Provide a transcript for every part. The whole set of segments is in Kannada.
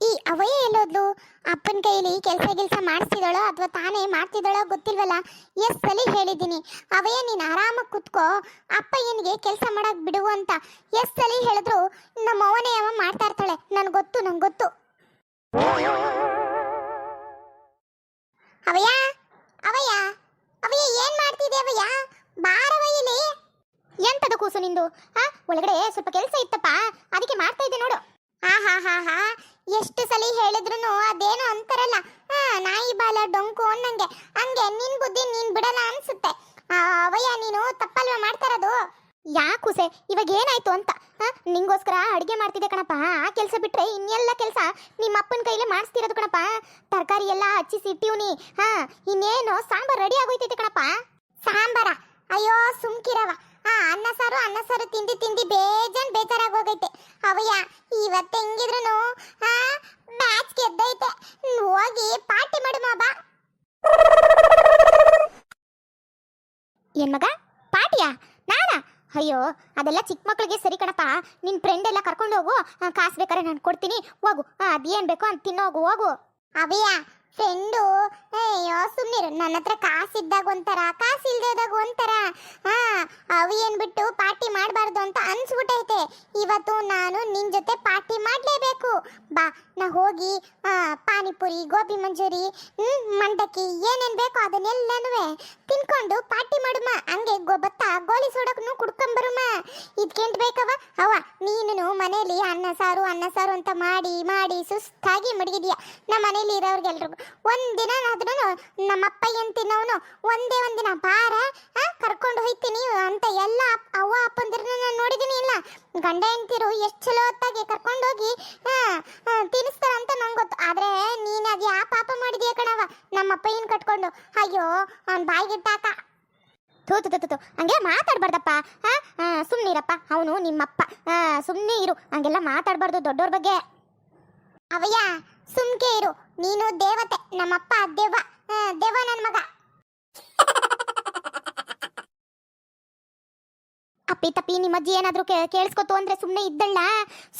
ಈ ಅವಯ ಎಲ್ಲೋದ್ಲು? ಅಪ್ಪನ ಕೈಲಿ ಕೆಲಸ ಕೆಲಸ ಮಾಡಿಸ್ತಿದ್ದಾಳೋ ಅಥವಾ ತಾನೇ ಮಾಡ್ತಿದ್ದಾಳೋ ಗೊತ್ತಿಲ್ವಲ್ಲ? ಎಸ್ ಸಲಿ ಹೇಳಿದ್ದೀನಿ. ಅವಯ್ಯ ನೀನು ಆರಾಮಾಗಿ ಕುತ್ಕೋ, ಅಪ್ಪ ಏನಿಗೆ ಕೆಲಸ ಮಾಡಕ್ ಬಿಡು ಅಂತ ಎಸ್ ಸಲಿ ಹೇಳಿದ್ರು ನಮ್ಮ ಅವನೇ ಯಾವ ಮಾಡ್ತಾ ಇರ್ತಾಳೆ. ನನ್ಗೆ ಗೊತ್ತು, ನಂಗೆ ಗೊತ್ತು. ಅವಯ್ಯ ಅವಯ್ಯ ಅವಯ್ಯ ಏನ್ ಮಾಡ್ತಿದ್ದೆ ಅವಯ್ಯ ಬಾರವಯ್ಯಲಿ ಎಂತದು ಎಂತದ ಕೂಸು ನಿಂದು ಆ ಒಳಗಡೆ ಸ್ವಲ್ಪ ಕೆಲಸ ಇತ್ತಪ್ಪ, ಅದಕ್ಕೆ ಮಾಡ್ತಾ ಇದ್ದೆ ನೋಡು. ಹಾ ಹಾ ಹಾ ಹಾ. ಎಷ್ಟು ಸಲ ಹೇಳಿದ್ರು ಅದೇನು ಅಂತಾರಲ್ಲ. ಹಾ ನಾಯಿ ಬಾಲ ಡೊಂಕು ಅನ್ನಂಗೆ. ಹಂಗೆ ನಿನ್ ಬುದ್ಧಿ ನೀನ್ ಬಿಡಲ್ಲ ಅನ್ಸುತ್ತೆ. ಅವಯ್ಯ, ನೀನು ತಪ್ಪಲ್ವಾ ಮಾಡ್ತಾರದು ಯಾಕುಸೆ ಇವಾಗ ಏನಾಯ್ತು ಅಂತ? ನಿಂಗೋಸ್ಕರ ಅಡಿಗೆ ಮಾಡ್ತಿದ್ದೆ ಕಣಪ್ಪ. ಆ ಕೆಲಸ ಬಿಟ್ರೆ ಇನ್ನೆಲ್ಲ ಕೆಲಸ ನಿಮ್ಮ ಅಪ್ಪನ ಕೈಲೇ ಮಾಡಿಸ್ತಿರೋದು ಕಣಪ್ಪ. ತರಕಾರಿ ಎಲ್ಲ ಹಚ್ಚಿಸಿ ಇಟ್ಟಿವ್ನಿ ಹಾ, ಇನ್ನೇನು ಸಾಂಬಾರ್ ರೆಡಿ ಆಗೋಯ್ತೈತೆ ಕಣಪ್ಪ. ಸಾಂಬಾರ? ಅಯ್ಯೋ, ಸುಮ್ಕಿರವ. ಆ, ಅನ್ನ ಸಾರು ಅನ್ನ ಸಾರು ತಿಂದಿ ತಿಂದಿ ಬೇಜಾನ್ ಬೇಜಾರಾಗೋಗೈತೆ ಅವಯ್ಯ, ಇವತ್ತು ಹೆಂಗಿದ್ರು ಆ ಮ್ಯಾಚ್ ಗೆದ್ದೈತೆ ಹೋಗಿ ಪಾರ್ಟಿ ಮಾಡುಮ ಬಾ ಏನ್ ಮಗ ಪಾರ್ಟಿಯಾ ನಾನಾ ಅಯ್ಯೋ ಅದೆಲ್ಲ ಚಿಕ್ಕ ಮಕ್ಕಳಿಗೆ ಸರಿ ಕಣಪ್ಪ. ನಿನ್ ಫ್ರೆಂಡ್ ಎಲ್ಲ ಕರ್ಕೊಂಡು ಹೋಗು. ಕಾಸು ಬೇಕಾದ್ರೆ ನಾನು ಕೊಡ್ತೀನಿ. ಹೋಗು. ಅದೇನ್ ಬೇಕೋ ಅಂತ ತಿನ್ನೋಗು ಹೋಗು. ಅವಯ್ಯ ಫ್ರೆಂಡು ಅಯ್ಯೋ ಸುಮ್ಮನಿರು ನನ್ನ ಹತ್ರ ಕಾಸಿದ್ದಾಗ ಒಂಥರ, ಕಾಸು ಇದ್ದಾಗ ಒಂಥರ. ಹಾ ಅವು ಏನ್ಬಿಟ್ಟು ಪಾರ್ಟಿ ಮಾಡಬಾರ್ದು ಅಂತ ಅನ್ಸ್ಬಿಟ್ಟೈತೆ ಇವತ್ತು ನಾನು ನಿನ್ ಜೊತೆ ಪಾರ್ಟಿ ಮಾಡಲೇಬೇಕು. ಬಾ ನಾ ಹೋಗಿ ಪಾನಿಪುರಿ, ಗೋಬಿ ಮಂಜೂರಿ ಮಂಡಕ್ಕಿ ಏನೇನು ಬೇಕೋ ಅದನ್ನೆಲ್ಲನೂ ತಿನ್ಕೊಂಡು ಪಾರ್ಟಿ ಮಾಡುಮ. ಹಂಗೆ ಗೊಬ್ಬತ್ತ ಗೋಲಿ ಸೋಡಕ್ಕೂ ಕುಡ್ಕೊಂಬರುಮ ಇದ್ಕೆಂಟ್ ಬೇಕವ ಅವ ನೀನು ಮನೇಲಿ ಅನ್ನ ಸಾರು ಅನ್ನ ಸಾರು ಅಂತ ಮಾಡಿ ಮಾಡಿ ಸುಸ್ತಾಗಿ ಮಡಗಿದೀಯ? ನಮ್ಮ ಮನೇಲಿ ಇರೋರ್ಗೆಲ್ರಿಗೂ ಒಂದಿನ ಆದ್ರೂ ನಮ್ಮ ಅಪ್ಪಯ್ಯನ್ ತಿನ್ನವನು ಒಂದೇ ಒಂದಿನ ಬಾರ ಕರ್ಕೊಂಡು ಹೋಯ್ತೀನಿ ಅಂತ ಎಲ್ಲ ಅವ್ವ ನಾನು ನೋಡಿದೀನಿ ಇಲ್ಲ. ಗಂಡ ಹೆಂಡತಿರು ಎಷ್ಟು ಚಲೋ ಹೊತ್ತಾಗಿ? ಕರ್ಕೊಂಡೋಗಿ ತಿನ್ನಿಸ್ತಾರ ಅಂತ ನಂಗೆ ಗೊತ್ತು. ಆದ್ರೆ ನೀನ್ ಅದು ಯಾವ ಪಾಪ ಮಾಡಿದೀಯ ಕಣವ ನಮ್ಮಪ್ಪ ಏನ್ ಕಟ್ಕೊಂಡು? ಅಯ್ಯೋ, ಅವ್ನ್ ಬಾಯಿಗಿಟ್ಟಾಕ ತೋ ತು ತು ಹಂಗೆ ಮಾತಾಡ್ಬಾರ್ದಪ್ಪ. ಸುಮ್ಮನಿರಪ್ಪ ಅವನು ನಿಮ್ಮಪ್ಪ. ಸುಮ್ಮನೆ ಇರು. ಹಂಗೆಲ್ಲ ಮಾತಾಡ್ಬಾರ್ದು ದೊಡ್ಡವ್ರ ಬಗ್ಗೆ. ಅವಯ್ಯ, ಸುಮ್ಕೆ ಇರು. ನೀನು ದೇವತೆ. ನಮ್ಮಪ್ಪ ದೇವ. ದೇವ ನನ್ನ ಮಗ. ಅಪ್ಪಿ ತಪ್ಪಿ ನಿಮ್ಮ ಅಜ್ಜಿ ಏನಾದರೂ ಕೇಳಿಸ್ಕೊತು ಅಂದ್ರೆ ಸುಮ್ಮನೆ ಇದ್ದಲ್ಲ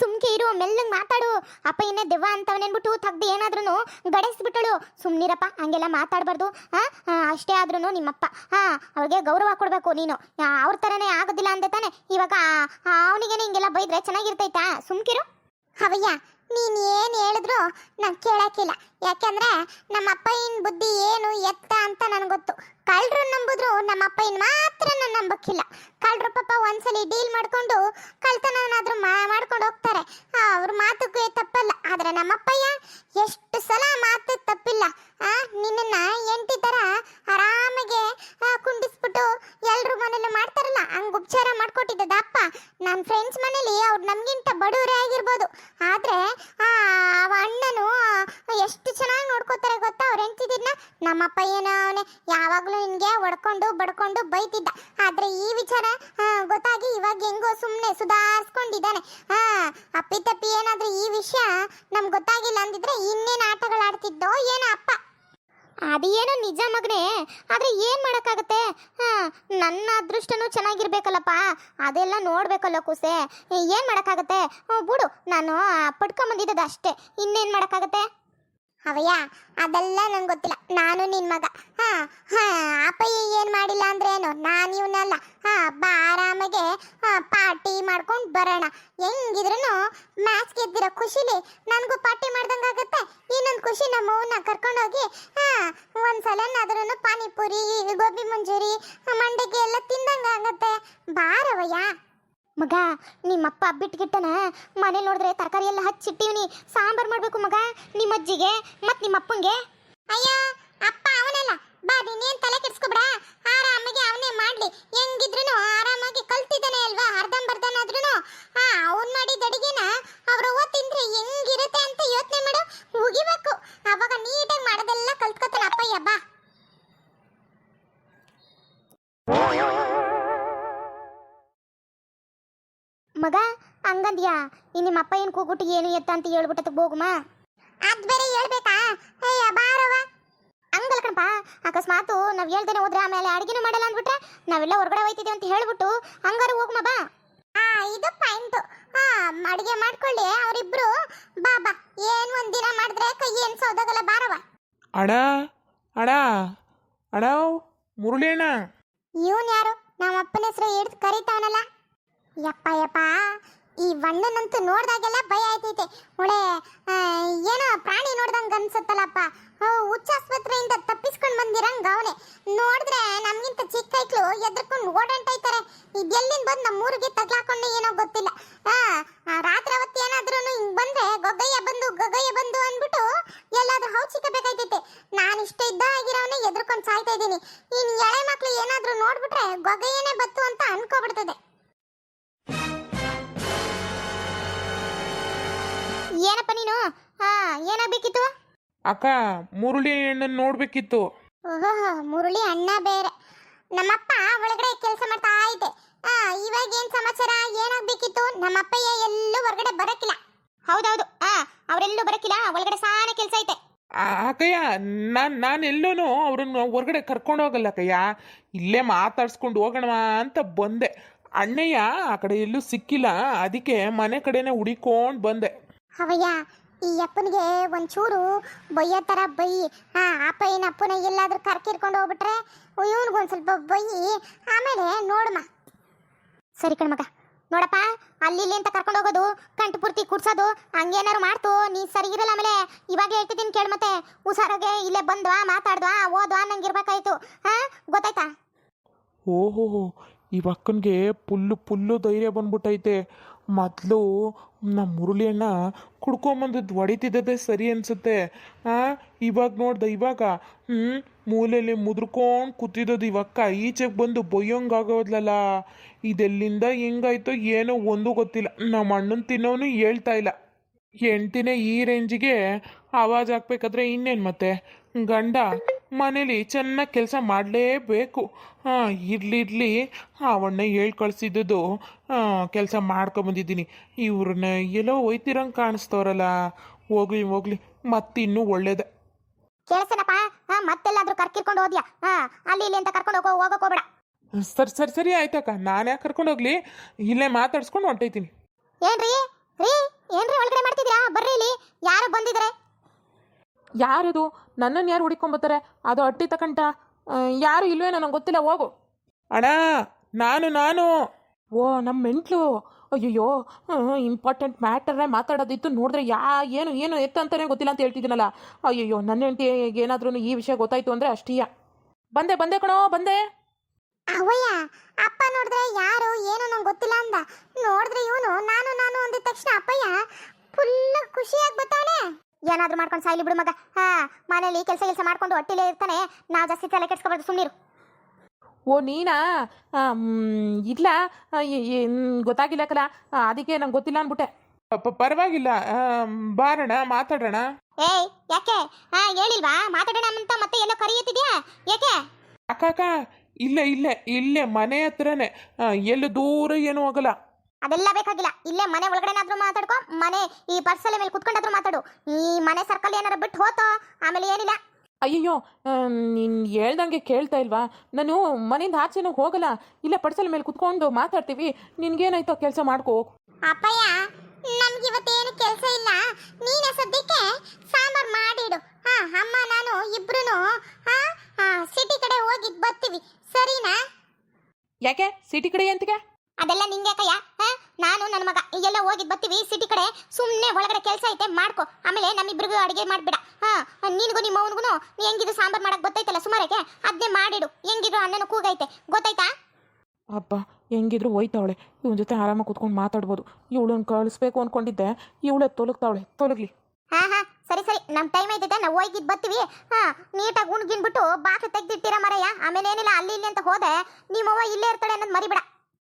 ಸುಮ್ಕೆ ಇರು, ಮೆಲ್ಲಂಗ್ ಮಾತಾಡು. ಅಪ್ಪ ಇನ್ನೇ ದೆವ್ವ ಅಂತವನೇನ್ಬಿಟ್ಟು ತೆಗ್ದು ಏನಾದ್ರೂ ಗಡಿಸ್ಬಿಟ್ಟಳು. ಸುಮ್ನಿರಪ್ಪ ಹಂಗೆಲ್ಲ ಮಾತಾಡಬಾರ್ದು. ಹಾ ಅಷ್ಟೇ ಆದ್ರೂ ನಿಮ್ಮಪ್ಪ. ಹಾ ಅವ್ರಿಗೆ ಗೌರವ ಕೊಡ್ಬೇಕು ನೀನು. ಅವ್ರ ಥರನೇ ಆಗೋದಿಲ್ಲ ಅಂದೆ ತಾನೆ. ಇವಾಗ ಅವನಿಗೇನೆ ಹಿಂಗೆಲ್ಲ ಬೈದ್ರೆ ಚೆನ್ನಾಗಿರ್ತೈತಾ? ಸುಮ್ಕಿರು. ಅವಯ್ಯ ನೀನ್ ಏನು ಹೇಳಿದ್ರು ನಾನು ಕೇಳಕ್ಕಿಲ್ಲ. ಯಾಕೆಂದ್ರೆ ನಮ್ಮ ಅಪ್ಪಯ್ಯನ ಬುದ್ಧಿ ಏನು ಎತ್ತ ಅಂತ ನನಗೆ ಗೊತ್ತು. ಕಳ್ಳರು ನಂಬಿದ್ರು ನಮ್ಮ ಅಪ್ಪಯ್ಯನ ಮಾತ್ರ ನಾನು ನಂಬಕ್ಕಿಲ್ಲ. ಕಳ್ಳರು ಪಾಪ ಒಂದ್ಸಲಿ ಡೀಲ್ ಮಾಡ್ಕೊಂಡು ಕಳ್ತನನಾದರೂ ಮಾಡ್ಕೊಂಡು ಹೋಗ್ತಾರೆ. ಅವ್ರ ಮಾತುಕ್ಕೆ ತಪ್ಪಲ್ಲ. ಆದರೆ ನಮ್ಮ ಅಪ್ಪಯ್ಯ ಎಷ್ಟು ಸಲ ಮಾತು ತಪ್ಪಿಲ್ಲ ಆ ನಿನ್ನನ್ನ ಎಂಟಿ ತರ ಆರಾಮಾಗೆ ಆ, ಕುಂಡಿಸ್ಬಿಟ್ಟು ಎಲ್ರ ಮನೇಲಿ ಮಾಡ್ತಾರಲ್ಲ ಹಂಗ್ ಉಪಚಾರ ಮಾಡ್ಕೊಟ್ಟಿದ್ದ ಅಪ್ಪ ನನ್ನ ಫ್ರೆಂಡ್ಸ್ ಮನೇಲಿ ಅವ್ರು ನಮ್ಗಿಂತ ಬಡವರೇ ಆಗಿರ್ಬೋದು ಆದ್ರೆ ಆ ಅವ ಅಣ್ಣನು ಆ, ಎಷ್ಟು ಚೆನ್ನಾಗಿ ನೋಡ್ಕೋತಾರೆ ಗೊತ್ತಾ ಅವ್ರ ಹೆಂಡ್ತಿದಿದ್ನ ನಮ್ಮಪ್ಪ ಏನೋ ಅವನೇ ಯಾವಾಗ್ಲೂ ನಿನ್ಗೆ ಹೊಡ್ಕೊಂಡು ಬಡ್ಕೊಂಡು ಬೈತಿದ್ದ. ಆದ್ರೆ ಈ ವಿಚಾರ ಗೊತ್ತಾಗಿ ಇವಾಗ ಹೆಂಗೋ ಸುಮ್ಮನೆ ಸುಧಾರಿಸ್ಕೊಂಡಿದ್ದಾನೆ. ಹಾ, ಅಪ್ಪಿ ತಪ್ಪಿ ಏನಾದ್ರೂ ಈ ವಿಷಯ ನಮ್ಗೆ ಗೊತ್ತಾಗಿಲ್ಲ ಅಂದಿದ್ರೆ ಇನ್ನೇನು ಆಟಗಳು ಆಡ್ತಿದ್ದೋ ಏನೋ ಅಪ್ಪ. ಅದೇನೋ ನಿಜ ಮಗನೇ, ಆದ್ರೆ ಏನು ಮಾಡಕ್ಕಾಗತ್ತೆ? ಹಾಂ, ನನ್ನ ಅದೃಷ್ಟನೂ ಚೆನ್ನಾಗಿರ್ಬೇಕಲ್ಲಪ್ಪ. ಅದೆಲ್ಲ ನೋಡ್ಬೇಕಲ್ಲ ಕೂಸೆ. ಏನು ಮಾಡಕ್ಕಾಗತ್ತೆ? ಬಿಡು, ನಾನು ಪಡ್ಕೊಂಬಂದಿದ್ದದ ಅಷ್ಟೇ ಇನ್ನೇನು ಮಾಡಕ್ಕಾಗತ್ತೆ? ಅವಯ್ಯ ಅದೆಲ್ಲ ನಂಗೆ ಗೊತ್ತಿಲ್ಲ. ನಾನು ನಿನ್ ಮಗ. ಹಾ ಹಾ, ಅಪ್ಪಯ್ಯ ಏನ್ ಮಾಡಿಲ್ಲ ಅಂದ್ರೆ ಏನು? ನಾನು ಇವನಲ್ಲ. ಹಾ, ಬಾ ಆರಾಮಾಗೆ ಪಾರ್ಟಿ ಮಾಡ್ಕೊಂಡು ಬರೋಣ. ಹೆಂಗಿದ್ರು ಮ್ಯಾಚ್ ಗೆದ್ದಿರೋ ಖುಷಿಲಿ ನನಗೂ ಪಾರ್ಟಿ ಮಾಡ್ದಂಗಾಗತ್ತೆ ಇನ್ನೊಂದು ಖುಷಿ ನಮ್ಮ ಅವನ್ನ ಕರ್ಕೊಂಡೋಗಿ, ಹಾ ಒಂದ್ಸಲನಾದ್ರೂ ಪಾನಿಪುರಿ, ಗೋಬಿ ಮಂಜೂರಿ, ಮಂಡಕ್ಕಿ ಎಲ್ಲ ತಿಂದಂಗಾಗತ್ತೆ ಬಾರವಯ್ಯ ಮಗ, ನಿಮ್ಮಪ್ಪ ಬಿಟ್ಟುಗಿಟ್ಟನ ಮನೆ ನೋಡಿದ್ರೆ ತರಕಾರಿ ಎಲ್ಲ ಹಚ್ಚಿಟ್ಟಿವ್ನಿ ಸಾಂಬಾರ್ ಮಾಡ್ಬೇಕು ಮಗ ನಿಮ್ಮ ಅಜ್ಜಿಗೆ ಮತ್ತೆ ನಿಮ್ಮ ಅಪ್ಪಂಗೆ ಅಯ್ಯ, ಅಪ್ಪ ಅವನಲ್ಲ. ಬಾ ನೀನ್ ತಲೆ ಕೆಡ್ಸ್ಕೊಬಿಡ. ಆರಾಮಾಗಿ ಅವನೇ ಮಾಡ್ಲಿ. ಹೆಂಗಿದ್ರು ಆರಾಮಾಗಿ ಕಲ್ತಿದ್ದಾನೆ ಅಲ್ವಾ ಅರ್ಧಂಬರ್ಧನಾದ್ರೂ ಹಾ ಅವನ್ ಮಾಡಿದ ಅಡಿಗೆನ ಅವ್ರ ಅವ್ವ ತಿಂದ್ರೆ ಹೆಂಗಿರುತ್ತೆ ಅಂತ ಯೋಚನೆ ಮಾಡು. ಮುಗಿಬೇಕು. ಅವಾಗ ನೀಟಾಗಿ ಮಾಡೋದೆಲ್ಲ ಕಲ್ತ್ಕೊತಾನೆ ಅಪ್ಪಯ್ಯ, ಬಾ. ಹಂಗಂದ್ಯಾ? ಈ ನಿಮ್ಮ ಅಪ್ಪ ಏನು ಕೂಗುಟ್ಟು ಏನು ಎತ್ತ ಅಂತ ಹೇಳ್ಬಿಟ್ಟತ್ ಹೋಗುಮ ಅದ್ ಬೇರೆ ಹೇಳ್ಬೇಕಾ? ಅಯ್ಯ ಬಾರವ ಹಂಗಲ್ ಕಣಪ್ಪ. ಅಕಸ್ಮಾತು ನಾವ್ ಹೇಳ್ದೇನೆ ಹೋದ್ರೆ ಆಮೇಲೆ ಅಡಿಗೆನೂ ಮಾಡಲ್ಲ ಅಂದ್ಬಿಟ್ರೆ ನಾವೆಲ್ಲ ಹೊರಗಡೆ ಹೋಯ್ತಿದ್ದೀವಿ ಅಂತ ಹೇಳ್ಬಿಟ್ಟು ಹಂಗಾರು ಹೋಗುಮ ಬಾ. ಆ ಇದು ಪಾಯಿಂಟ್ ಹಾ ಅಡಿಗೆ ಮಾಡ್ಕೊಳ್ಳಿ ಅವರಿಬ್ರು. ಬಾ ಬಾ. ಏನು ಒಂದಿನ ಮಾಡಿದ್ರೆ ಕೈ ಏನು ಸೌದಾಗಲ್ಲ ಬಾರವ ಅಡ ಅಡ ಅಡ ಮುರಳಿ ಅಣ್ಣ ಇವನ್ ಯಾರು? ನಮ್ಮ ಅಪ್ಪನ ಹೆಸರು ಹಿಡ್ದು ಕರೀತಾವನಲ್ಲ. ಯಪ್ಪ ಯಪ್ಪ. ಈ ವಣ್ಣನಂತೂ ನೋಡ್ದಾಗೆಲ್ಲ ಭಯ ಆಯ್ತೈತೆ. ಒಳೆ ಏನೋ ಪ್ರಾಣಿ ನೋಡ್ದಂಗ ಅನ್ಸುತ್ತಲ್ಲಪ್ಪ. ಹುಚ್ಚ ಆಸ್ಪತ್ರೆಯಿಂದ ತಪ್ಪಿಸ್ಕೊಂಡು ಬಂದಿರಂಗ ಅವನೆ. ನೋಡಿದ್ರೆ ನಮಗಿಂತ ಚಿಕ್ಕ ಐಕ್ಳು ಎದ್ರಕೊಂಡು ಓಡಾಡ್ತೈತಾರೆ ಇದೆಲ್ಲಿಂದ ಬಂದು ನಮ್ಮ ಊರಿಗೆ ತಗ್ಲಾಕೊಂಡು ಏನೋ ಗೊತ್ತಿಲ್ಲ. ರಾತ್ರಿ ಅವತ್ತು ಏನಾದ್ರೂ ಹಿಂಗ್ ಬಂದ್ರೆ ಗೊಗ್ಗಯ್ಯ ಬಂದು ಗೊಗ್ಗಯ್ಯ ಬಂದು ಅಂದ್ಬಿಟ್ಟು ಎಲ್ಲಾದ್ರೂ ಹೌ ಸಿಕ್ಕಬೇಕಾಯ್ತೈತೆ ನಾನು ಇಷ್ಟ ಇದ್ದ ಆಗಿರೋನೇ ಎದ್ರಕೊಂಡು ಸಾಯ್ತಾ ಇದ್ದೀನಿ. ಇನ್ ಎಳೆ ಮಕ್ಳು ಏನಾದ್ರೂ ನೋಡ್ಬಿಟ್ರೆ ಗೊಗ್ಗಯ್ಯನೇ ಬತ್ತು ಅಂತ ಅನ್ಕೋಬಿಡ್ತದೆ. ಏನಪ್ಪ ನೀನು? ಹಾ ಏನಾಗ್ಬೇಕಿತ್ತು? ಅಕ್ಕ ಮುರುಳಿ ಅಣ್ಣನ ನೋಡ್ಬೇಕಿತ್ತು. ಓಹೋ ಮುರುಳಿ ಅಣ್ಣ ಬೇರೆ. ನಮ್ಮಪ್ಪ ಒಳಗಡೆ ಕೆಲಸ ಮಾಡ್ತಾ ಐತೆ ಆ ಇವಾಗ ಏನ್ ಸಮಾಚಾರ? ಏನಾಗ್ಬೇಕಿತ್ತು? ನಮ್ಮಪ್ಪಯ್ಯ ಎಲ್ಲೂ ಹೊರಗಡೆ ಬರಕಿಲ್ಲ ಹೌದೌದು. ಆ ಅವರೆಲ್ಲೂ ಬರಕಿಲ್ಲ ಒಳಗಡೆ ಸಾನೆ ಕೆಲಸ ಐತೆ. ಅಕ್ಕಯ್ಯ ನಾನು ನಾನು ಎಲ್ಲೂ ಅವ್ರನ್ನ ಹೊರಗಡೆ ಕರ್ಕೊಂಡು ಹೋಗಲ್ಲ ಅಕ್ಕಯ್ಯ. ಇಲ್ಲೇ ಮಾತಾಡ್ಸ್ಕೊಂಡು ಹೋಗೋಣ ಅಂತ ಬಂದೆ. ಅಣ್ಣಯ್ಯ ಆ ಕಡೆ ಎಲ್ಲೂ ಸಿಕ್ಕಿಲ್ಲ. ಅದಕ್ಕೆ ಮನೆ ಕಡೆನೇ ಹುಡಿಕೊಂಡು ಬಂದೆ. ಅವಯ್ಯ ಈ ಅಪ್ಪನಿಗೆ ಒಂಚೂರು ಬೈಯೋ ಥರ ಬೈಯಿ ಹಾ ಏನು ಅಪ್ಪನ ಎಲ್ಲಾದ್ರೂ ಕರ್ಕಿರ್ಕೊಂಡು ಹೋಗ್ಬಿಟ್ರೆ? ಇವನಿಗೊಂದು ಸ್ವಲ್ಪ ಬೈ ಆಮೇಲೆ ನೋಡಮ್ಮ ಸರಿ ಕಣ್ಮಗ ನೋಡಪ್ಪ, ಅಲ್ಲಿ ಇಲ್ಲಿ ಅಂತ ಕರ್ಕೊಂಡು ಹೋಗೋದು, ಕಂಟು ಪೂರ್ತಿ ಕುಡ್ಸೋದು ಹಂಗೇನಾರು ಮಾಡ್ತು, ನೀ ಸರಿ ಇರಲ್ಲ ಆಮೇಲೆ. ಇವಾಗ ಹೇಳ್ತಿದ್ದೀನಿ ಕೇಳು ಮತ್ತೆ. ಹುಷಾರಾಗೆ ಇಲ್ಲೇ ಬಂದ್ವಾ, ಮಾತಾಡ್ದ್ವಾ, ಓದ್ವಾ ನಂಗಿರ್ಬೇಕಾಯ್ತು ಹಾ ಗೊತ್ತಾಯ್ತಾ? ಓಹೋ, ಈ ಪುಲ್ಲು ಪುಲ್ಲು ಧೈರ್ಯ ಬಂದ್ಬಿಟ್ಟೈತೆ. ಮೊದಲು ನಮ್ಮ ಮುರಳಿ ಅಣ್ಣ ಕುಡ್ಕೊಂಬಂದದ್ದು ಹೊಡಿತಿದ್ದದೆ ಸರಿ ಅನಿಸುತ್ತೆ. ಇವಾಗ ನೋಡ್ದೆ, ಇವಾಗ ಹ್ಞೂ ಮೂಲೆಯಲ್ಲಿ ಮುದ್ರಕೊಂಡು ಕೂತಿದ್ದದು ಇವಕ್ಕ ಈಚೆಗೆ ಬಂದು ಬೊಯ್ಯಂಗಾಗೋದ್ಲಲ್ಲ ಇದೆಲ್ಲಿಂದ ಹೆಂಗಾಯ್ತೋ ಏನೋ ಒಂದು ಗೊತ್ತಿಲ್ಲ. ನಮ್ಮ ಅಣ್ಣನ ತಿನ್ನೋನು ಹೇಳ್ತಾ ಇಲ್ಲ. ಹೆಂಡ್ತಿನೇ ಈ ರೇಂಜಿಗೆ ಆವಾಜ್ ಹಾಕ್ಬೇಕಾದ್ರೆ ಇನ್ನೇನು ಮತ್ತೆ? ಗಂಡ ಮನೇಲಿ ಚೆನ್ನಾಗಿ ಕೆಲಸ ಮಾಡಲೇಬೇಕು. ಹಾಂ ಇರ್ಲಿ ಇರ್ಲಿ. ಅವಣ್ಣ ಹೇಳಿ ಕಳಿಸಿದ್ದು ಕೆಲಸ ಮಾಡ್ಕೊಂಬಂದಿದ್ದೀನಿ. ಇವ್ರನ್ನ ಎಲ್ಲೋ ಒಯ್ತಿರಂಗೆ ಕಾಣಿಸ್ತವ್ರಲ್ಲ. ಹೋಗ್ಲಿ ಹೋಗ್ಲಿ. ಮತ್ತಿನ್ನೂ ಒಳ್ಳೇದೆ. ಕೇಳಿಸನಪ್ಪ? ಹಾ ಮತ್ತೆಲ್ಲಾದ್ರೂ ಕರ್ಕಿರ್ಕೊಂಡು ಹೋದ್ಯಾ? ಹಾ ಅಲ್ಲಿ ಇಲ್ಲಿ ಅಂತ ಕರ್ಕೊಂಡು ಹೋಗೋ ಹೋಗೋಕೆ ಹೋಗ್ಬೇಡ. ಸರಿ ಸರಿ ಸರಿ ಆಯ್ತಕ್ಕ. ನಾನು ಯಾಕೆ ಕರ್ಕೊಂಡೋಗ್ಲಿ ಇಲ್ಲೇ ಮಾತಾಡ್ಸ್ಕೊಂಡು ಹೊಂಟೈತೀನಿ ಏನ್ರಿ? ರೀ? ಏನ್ರಿ ಒಳಗಡೆ ಮಾಡ್ತಿದ್ದೀರಾ? ಬರ್ರಿ ಇಲ್ಲಿ. ಯಾರು ಬಂದಿದ್ರೆ ಯಾರದು? ನನ್ನನ್ನು ಯಾರು ಹುಡಿಕೊಂಬತ್ತಾರೆ ಅದು ಅಟ್ಟಿ ತಕಂಟ ಯಾರು ಇಲ್ವೇ ನನಗೆ ಗೊತ್ತಿಲ್ಲ ಹೋಗು. ಅಣ್ಣ ನಾನು ನಾನು. ಓ ನಮ್ಮ ಮೆಂಟ್ಲು. ಅಯ್ಯಯ್ಯೋ ಇಂಪಾರ್ಟೆಂಟ್ ಮ್ಯಾಟರೇ ಮಾತಾಡೋದಿತ್ತು ನೋಡಿದ್ರೆ ಯಾ ಏನು ಏನು ಎತ್ತ ಅಂತಾನೆ ಗೊತ್ತಿಲ್ಲ ಅಂತ ಹೇಳ್ತಿದ್ದೀನಲ್ಲ. ಅಯ್ಯಯ್ಯೋ ನನ್ನ ಹೆಂಡತಿ ಏನಾದ್ರೂ ಈ ವಿಷಯ ಗೊತ್ತಾಯ್ತು ಅಂದರೆ ಅಷ್ಟೀಯ. ಬಂದೆ ಬಂದೆ ಕಣೋ ಬಂದೆ. ಅವಯ್ಯ ಅಪ್ಪ ನೋಡಿದ್ರೆ ಯಾರು ಏನು ನಂಗೆ ಗೊತ್ತಿಲ್ಲ ಅಂದ. ನೋಡಿದ್ರೆ ಇವನು ನಾನು ನಾನು ಅಂದಿದ ತಕ್ಷಣ ಅಪ್ಪಯ್ಯ ಫುಲ್ ಖುಷಿಯಾಗಿ ಬರ್ತಾನೆ ಏನಾದ್ರೂ ಮಾಡ್ಕೊಂಡು ಸಾಯ್ಲಿ ಬಿಡು ಮಗ. ಹಾ ಮನೇಲಿ ಕೆಲಸ ಕೆಲಸ ಮಾಡ್ಕೊಂಡು ಹೊಟ್ಟಿಲೇ ಇರ್ತಾನೆ. ನಾವು ಜಾಸ್ತಿ ತಲೆ ಕೆಡ್ಸ್ಕೊಬಾರ್ದು ಸುಮ್ಮನಿರು ಓ ನೀನಾ? ಇಲ್ಲ ಗೊತ್ತಾಗಿಲ್ಲ ಕಲ. ಅದಕ್ಕೆ ನಂಗೆ ಗೊತ್ತಿಲ್ಲ ಅಂದ್ಬಿಟ್ಟೆ ಪರವಾಗಿಲ್ಲ. ಬಾರಣ ಮಾತಾಡೋಣ ಏಯ್ ಯಾಕೆ? ಹಾ ಹೇಳಿಲ್ವಾ? ಮಾತಾಡೋಣ ಅಂತ ಮತ್ತೆ ಎಲ್ಲ ಕರೆಯುತ್ತಿದ್ಯಾ? ಯಾಕೆ? ಅಕ್ಕ ಅಕ್ಕ ಇಲ್ಲೇ ಇಲ್ಲೇ ಇಲ್ಲೇ ಮನೆ ಹತ್ರನೇ. ಎಲ್ಲೂ ದೂರ ಏನೂ ಹೋಗಲ್ಲ ಅದೆಲ್ಲ ಬೇಕಾಗಿಲ್ಲ. ಇಲ್ಲೇ ಮನೆ ಒಳಗಡೆನಾದ್ರೂ ಮಾತಾಡ್ಕೊ ಮನೆ ಈ ಪರ್ಸಲ್ ಮೇಲೆ ಕುತ್ಕೊಂಡಾದ್ರೂ ಮಾತಾಡು. ಈ ಮನೆ ಸರ್ಕಲ್ ಏನಾರು ಬಿಟ್ಟು ಹೋತೋ ಆಮೇಲೆ ಏನಿಲ್ಲ. ಅಯ್ಯಯ್ಯೋ ನೀನು ಹೇಳ್ದಂಗೆ ಕೇಳ್ತಾ ಇಲ್ವಾ? ನಾನು ಮನೆಯಿಂದ ಆಚೆನೂ ಹೋಗಲ್ಲ. ಇಲ್ಲೇ ಪರ್ಸಲ್ ಮೇಲೆ ಕುತ್ಕೊಂಡು ಮಾತಾಡ್ತೀವಿ. ನಿನ್ಗೇನಾಯ್ತೋ ಕೆಲಸ ಮಾಡ್ಕೋ. ಹೋಗು ಅಪ್ಪಯ್ಯ ನಮ್ಗೆ ಇವತ್ತೇನು ಕೆಲಸ ಇಲ್ಲ. ನೀನೇ ಸದ್ಯಕ್ಕೆ ಸಾಂಬಾರ್ ಮಾಡಿಡು. ಹಾ ಅಮ್ಮ ನಾನು ಇಬ್ರು ಹಾ ಸಿಟಿ ಕಡೆ ಹೋಗಿದ್ ಬರ್ತೀವಿ. ಸರಿನಾ? ಯಾಕೆ? ಸಿಟಿ ಕಡೆ ಎಂತಿಗೆ? ಅದೆಲ್ಲ ನಿಂಗೆ ಕಯ್ಯ ನಾನು ನನ್ನ ಮಗ ಎಲ್ಲ ಹೋಗಿದ್ ಬರ್ತೀವಿ ಸಿಟಿ ಕಡೆ ಸುಮ್ಮನೆ ಒಳಗಡೆ ಕೆಲಸ ಐತೆ ಮಾಡ್ಕೊ. ಆಮೇಲೆ ನಮ್ಮಿಬ್ರಿಗೂ ಅಡುಗೆ ಮಾಡ್ಬೇಡ. ಹಾ ನಿನಗೂ ನಿಮ್ಮ ಅವನಿಗೂ ನೀ ಹೆಂಗಿದ್ರು ಸಾಂಬಾರ್ ಮಾಡಕ್ ಗೊತ್ತೈತಲ್ಲ ಸುಮಾರಕ್ಕೆ? ಅದನ್ನೇ ಮಾಡಿಡು. ಹೆಂಗಿದ್ರು ಅಣ್ಣನ ಕೂಗೈತೆ. ಗೊತ್ತಾಯ್ತಾ? ಅಪ್ಪ ಹೆಂಗಿದ್ರು ಹೋಯ್ತಾವಳೆ. ಇವನ ಜೊತೆ ಆರಾಮಾಗಿ ಕುತ್ಕೊಂಡು ಮಾತಾಡ್ಬೋದು. ಇವಳನ್ನ ಕಳಿಸ್ಬೇಕು ಅನ್ಕೊಂಡಿದ್ದೆ. ಇವಳೆ ತೊಲಗ್ತಾವಳೆ. ತೊಲಗ್ಲಿ. ಹಾ ಹಾ ಸರಿ ಸರಿ. ನಮ್ ಟೈಮ್ ಐತೈತೆ ನಾವು ಹೋಗಿ ಬರ್ತೀವಿ. ಹಾ ನೀಟಾಗಿ ಉಣ್ಗಿನ್ಬಿಟ್ಟು ಬಾಕ್ಲು ತೆಗ್ದಿಟ್ಟಿರ ಮರಯ್ಯ ಆಮೇಲೆ ಏನಿಲ್ಲ ಅಲ್ಲಿ ಇಲ್ಲಿ ಅಂತ ಹೋದೆ. ನಿಮ್ಮವ್ವ ಇಲ್ಲೇ ಇರ್ತಾಳೆ ಅನ್ನೋದು ಮರಿಬೇಡ.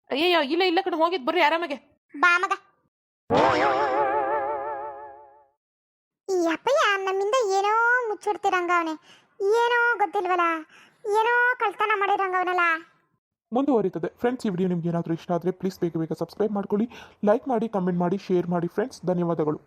ಅಯ್ಯಯ್ಯೋ ಇಲ್ಲ ಇಲ್ಲ ಕಣ ಹೋಗಿದ್ ಬರ್ರಿ ಆರಾಮಾಗೆ. ಬಾ ಮಗ. ಈ ಅಪ್ಪಯ್ಯ ನಮ್ಮಿಂದ ಏನೋ ಮುಚ್ಚಿಡ್ತಿರಂಗ ಅವನೇ. ಏನೋ ಗೊತ್ತಿಲ್ವಲ್ಲ ಏನೋ ಕಳ್ತನ ಮಾಡಿರಂಗ ಅವನಲ್ಲ. ಮುಂದುವರಿತದೆ. ಫ್ರೆಂಡ್ಸ್ ಈ ವಿಡಿಯೋ ನಿಮ್ಗೆ ಏನಾದರೂ ಇಷ್ಟ ಆದರೆ ಪ್ಲೀಸ್ ಬೇಗ ಬೇಗ ಸಬ್ಸ್ಕ್ರೈಬ್ ಮಾಡ್ಕೊಳ್ಳಿ ಲೈಕ್ ಮಾಡಿ ಕಮೆಂಟ್ ಮಾಡಿ ಶೇರ್ ಮಾಡಿ ಫ್ರೆಂಡ್ಸ್ ಧನ್ಯವಾದಗಳು.